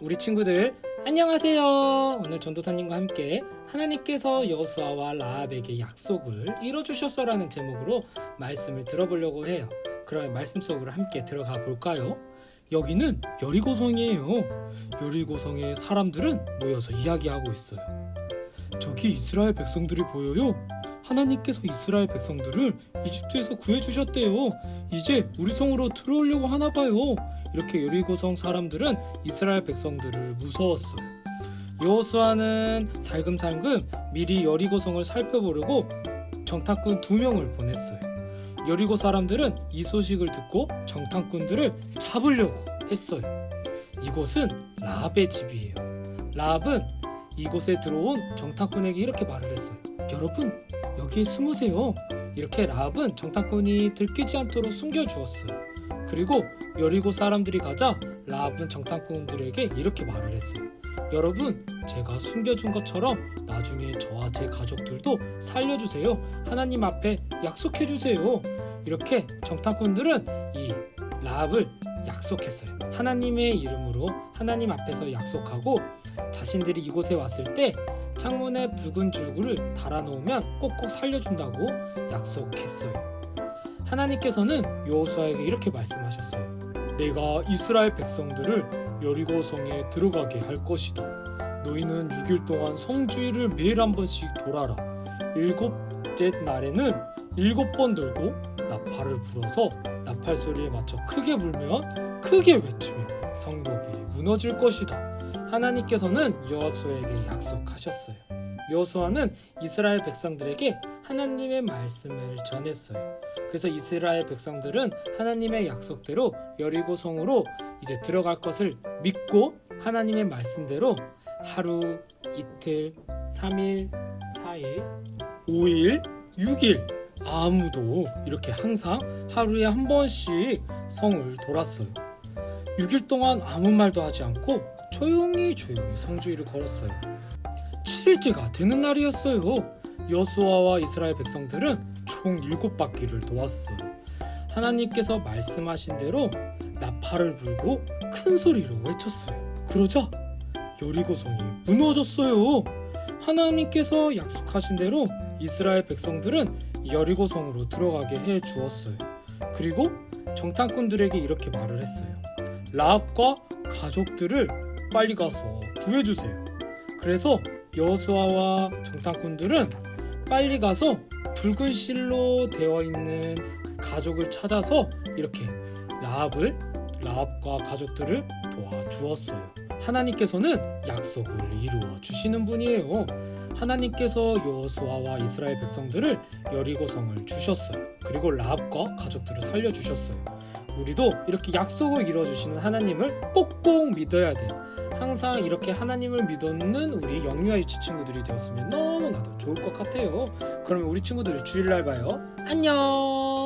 우리 친구들 안녕하세요. 오늘 전도사님과 함께 하나님께서 여수아와 라합에게 약속을 이뤄주셨어라는 제목으로 말씀을 들어보려고 해요. 그럼 말씀 속으로 함께 들어가 볼까요? 여기는 여리고성이에요. 여리고성에 사람들은 모여서 이야기하고 있어요. 저기 이스라엘 백성들이 보여요. 하나님께서 이스라엘 백성들을 이집트에서 구해주셨대요. 이제 우리 성으로 들어오려고 하나 봐요. 이렇게 여리고성 사람들은 이스라엘 백성들을 무서웠어요. 여호수아는 살금살금 미리 여리고성을 살펴보려고 정탐꾼 두 명을 보냈어요. 여리고 사람들은 이 소식을 듣고 정탐꾼들을 잡으려고 했어요. 이곳은 라합의 집이에요. 라합은 이곳에 들어온 정탐꾼에게 이렇게 말을 했어요. 여러분, 여기에 숨으세요. 이렇게 라합은 정탐꾼이 들키지 않도록 숨겨주었어요. 그리고 여리고 사람들이 가자 라합은 정탐꾼들에게 이렇게 말을 했어요. 여러분, 제가 숨겨준 것처럼 나중에 저와 제 가족들도 살려주세요. 하나님 앞에 약속해주세요. 이렇게 정탐꾼들은 이 라합을 약속했어요. 하나님의 이름으로 하나님 앞에서 약속하고 자신들이 이곳에 왔을 때 창문에 붉은 줄구를 달아놓으면 꼭꼭 살려준다고 약속했어요. 하나님께서는 여호수아에게 이렇게 말씀하셨어요. 내가 이스라엘 백성들을 여리고 성에 들어가게 할 것이다. 너희는 6일 동안 성주일을 매일 한 번씩 돌아라. 일곱째 날에는 일곱 번 돌고 나팔을 불어서 나팔 소리에 맞춰 크게 불면 크게 외치며 성벽이 무너질 것이다. 하나님께서는 여호수아에게 약속하셨어요. 여호수아는 이스라엘 백성들에게 하나님의 말씀을 전했어요. 그래서 이스라엘 백성들은 하나님의 약속대로 여리고 성으로 이제 들어갈 것을 믿고 하나님의 말씀대로 하루, 이틀, 3일, 4일, 5일, 6일 아무도 이렇게 항상 하루에 한 번씩 성을 돌았어요. 6일 동안 아무 말도 하지 않고 조용히 조용히 성주일을 걸었어요. 7일째가 되는 날이었어요. 여수아와 이스라엘 백성들은 총 7바퀴를 도왔어요. 하나님께서 말씀하신 대로 나팔을 불고 큰 소리로 외쳤어요. 그러자 여리고성이 무너졌어요. 하나님께서 약속하신 대로 이스라엘 백성들은 여리고성으로 들어가게 해 주었어요. 그리고 정탐꾼들에게 이렇게 말을 했어요. 라합과 가족들을 빨리 가서 구해주세요. 그래서 여수아와 정탐꾼들은 빨리 가서 붉은 실로 되어 있는 그 가족을 찾아서 이렇게 라합을 라합과 가족들을 도와주었어요. 하나님께서는 약속을 이루어 주시는 분이에요. 하나님께서 여호수아와 이스라엘 백성들을 여리고성을 주셨어요. 그리고 라합과 가족들을 살려 주셨어요. 우리도 이렇게 약속을 이루어 주시는 하나님을 꼭꼭 믿어야 돼요. 항상 이렇게 하나님을 믿는 우리 영유아이치 친구들이 되었으면 너무나도 좋을 것 같아요. 그러면 우리 친구들 주일날 봐요. 안녕.